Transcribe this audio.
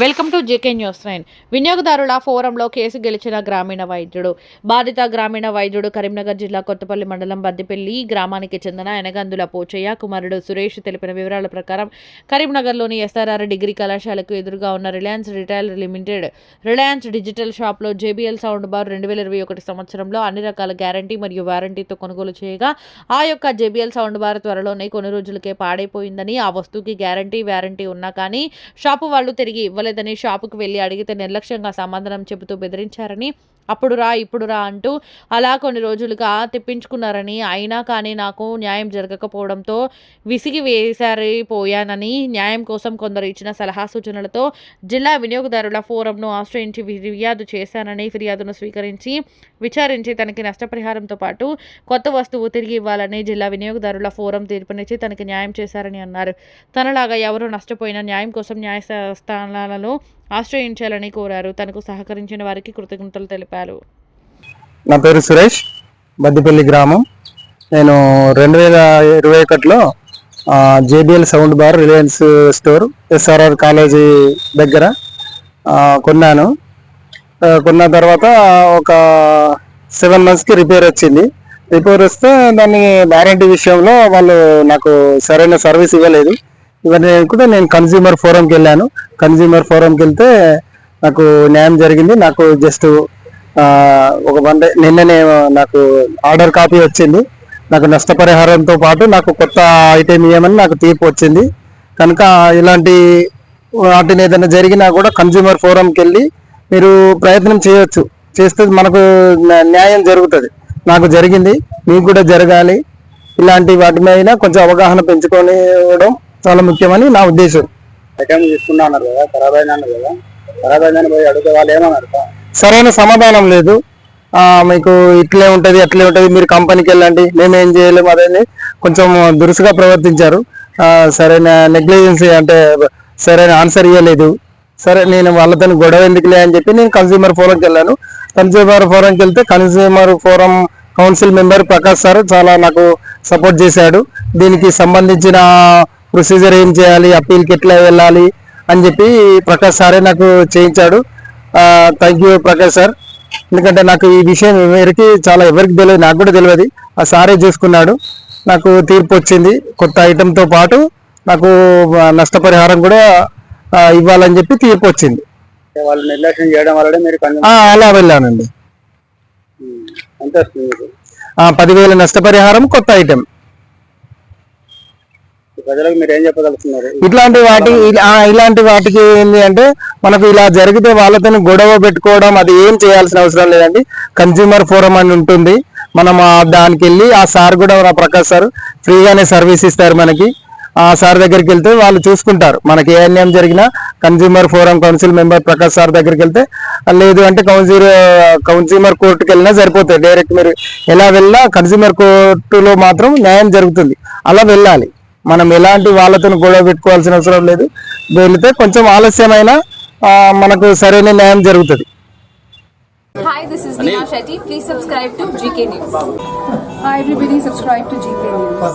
Welcome to JK News nine. వినియోగదారుల ఫోరంలో case గెలిచిన గ్రామీణ వైద్యుడు. బాధిత గ్రామీణ వైద్యుడు కరీంనగర్ జిల్లా కొత్తపల్లి మండలం బద్దిపల్లి గ్రామానికి చెందిన ఎనగందుల పోచయ్య కుమారుడు సురేష్ తెలిపిన వివరాల ప్రకారం కరీంనగర్లోని ఎస్ఆర్ఆర్ డిగ్రీ కళాశాలకు ఎదురుగా ఉన్న Reliance Retail Limited Reliance Digital షాప్లో జేబీఎల్ సౌండ్ బార్ రెండు వేల ఇరవై ఒకటి సంవత్సరంలో అన్ని రకాల గ్యారంటీ మరియు వారంటీతో కొనుగోలు చేయగా ఆ యొక్క జేబీఎల్ సౌండ్ బార్ త్వరలోనే కొన్ని రోజులకే పాడైపోయిందని ఆ వస్తువుకి గ్యారంటీ వారంటీ ఉన్నా కానీ షాపు వాళ్ళు తిరిగి ఇవ్వలేదని షాపుకు వెళ్ళి అడిగితే నిర్లక్ష్యంగా సమాధానం చెబుతూ బెదిరించారని అప్పుడు రా ఇప్పుడు రా అంటూ అలా కొన్ని రోజులుగా తెప్పించుకున్నారని అయినా కానీ నాకు న్యాయం జరగకపోవడంతో విసిగి వేసారిపోయానని న్యాయం కోసం కొందరు ఇచ్చిన సలహా సూచనలతో జిల్లా వినియోగదారుల ఫోరంను ఆశ్రయించి ఫిర్యాదు చేశానని ఫిర్యాదును స్వీకరించి విచారించి తనకి నష్టపరిహారంతో పాటు కొత్త వస్తువు తిరిగి ఇవ్వాలని జిల్లా వినియోగదారుల ఫోరం తీర్పునిచ్చి తనకి న్యాయం చేశారని అన్నారు. తనలాగా ఎవరు నష్టపోయినా న్యాయం కోసం న్యాయస్థానాల న్యాయస్థానాలను ఆశ్రయించాలని కోరారు. తనకు సహకరించిన వారికి కృతజ్ఞతలు తెలిపారు. నా పేరు సురేష్. బద్దిపల్లి గ్రామం. నేను రెండు వేల ఇరవై ఒకటిలో JBL sound bar Reliance store SRR college దగ్గర కొన్నాను. కొన్న తర్వాత ఒక సెవెన్ మంత్స్కి రిపేర్ వచ్చింది. రిపేర్ వస్తే దాన్ని వారంటీ విషయంలో వాళ్ళు నాకు సరైన సర్వీస్ ఇవ్వలేదు. ఇవన్నీ కూడా నేను కన్జ్యూమర్ ఫోరంకి వెళ్ళాను. కన్జ్యూమర్ ఫోరంకి వెళ్తే నాకు న్యాయం జరిగింది. నాకు జస్ట్ ఒక వన్ డే నిన్ననే నాకు ఆర్డర్ కాపీ వచ్చింది. నాకు నష్టపరిహారంతో పాటు నాకు కొత్త ఐటెం ఇవ్వమని నాకు తీర్పు వచ్చింది. కనుక ఇలాంటి వాటిని ఏదైనా జరిగినా కూడా కన్జ్యూమర్ ఫోరంకి వెళ్ళి మీరు ప్రయత్నం చేయొచ్చు. చేస్తే మనకు న్యాయం జరుగుతుంది. నాకు జరిగింది. మీకు కూడా జరగాలి. ఇలాంటి వాటి మీద కొంచెం అవగాహన పెంచుకోవడం చాలా ముఖ్యమని నా ఉద్దేశం. ఐటమ్ తీసుకున్నా అన్నారు కదా ఖరాబ్ అయినా కదా ఖరాబ్ అయిందని పోయి అడిగితే వాళ్ళు ఏమన్నారు? సరైన సమాధానం లేదు. మీకు ఇట్లే ఉంటది అట్లే ఉంటది మీరు కంపెనీకి వెళ్ళండి మేము ఏం చేయలేము అదని కొంచెం దురుసుగా ప్రవర్తించారు. సరైన నెగ్లిజెన్సీ అంటే సరైన ఆన్సర్ ఇవ్వలేదు సరే నేను వాళ్ళతో గొడవ ఎందుకులే అని చెప్పి నేను కన్స్యూమర్ ఫోరంకి వెళ్ళాను. కన్స్యూమర్ ఫోరంకి వెళ్తే consumer forum council member Prakash sir చాలా నాకు సపోర్ట్ చేశాడు. దీనికి సంబంధించిన ప్రొసీజర్ ఏం చేయాలి అప్పీల్కి ఎట్లా వెళ్ళాలి అని చెప్పి ప్రకాష్ సారే నాకు చేయించాడు. Thank you Prakash sir. ఎందుకంటే నాకు ఈ విషయం ఎవరికి చాలా ఎవరికి తెలియదు నాకు కూడా తెలియదు. ఆ సారే చూసుకున్నాడు. నాకు తీర్పు వచ్చింది. కొత్త ఐటెంతో పాటు నాకు నష్టపరిహారం కూడా ఇవ్వాలని చెప్పి తీర్పు వచ్చింది. వాళ్ళు నిర్లక్ష్యం చేయడం వల్లనే మీరు అలా వెళ్ళానండి. పదివేల నష్టపరిహారం కొత్త ఐటెం ప్రజలకు మీరు ఏం ఇట్లాంటి వాటి ఇలాంటి వాటికి ఏంటి అంటే మనకు ఇలా జరిగితే వాళ్ళతో గొడవ పెట్టుకోవడం అది ఏం చేయాల్సిన అవసరం లేదండి. కన్జ్యూమర్ ఫోరం అని ఉంటుంది. మనం దానికి వెళ్ళి ఆ సార్ కూడా ప్రకాష్ సార్ ఫ్రీగానే సర్వీస్ ఇస్తారు మనకి. ఆ సార్ దగ్గరికి వెళ్తే వాళ్ళు చూసుకుంటారు. మనకి ఏ అన్యాయం జరిగినా consumer forum council member Prakash sir దగ్గరికి వెళ్తే లేదు అంటే కౌన్సిల్ కన్జ్యూమర్ కోర్టుకి వెళ్ళినా సరిపోతుంది. డైరెక్ట్ మీరు ఎలా వెళ్ళినా కన్జ్యూమర్ కోర్టులో మాత్రం న్యాయం జరుగుతుంది. అలా వెళ్ళాలి. మనం ఎలాంటి వాళ్ళతో గొడవ పెట్టుకోవాల్సిన అవసరం లేదు వెళితే కొంచెం ఆలస్యమైన మనకు సరైన న్యాయం జరుగుతుంది Hi, this is Neha Shetty. Please subscribe to GK News. Hi everybody, subscribe to GK News.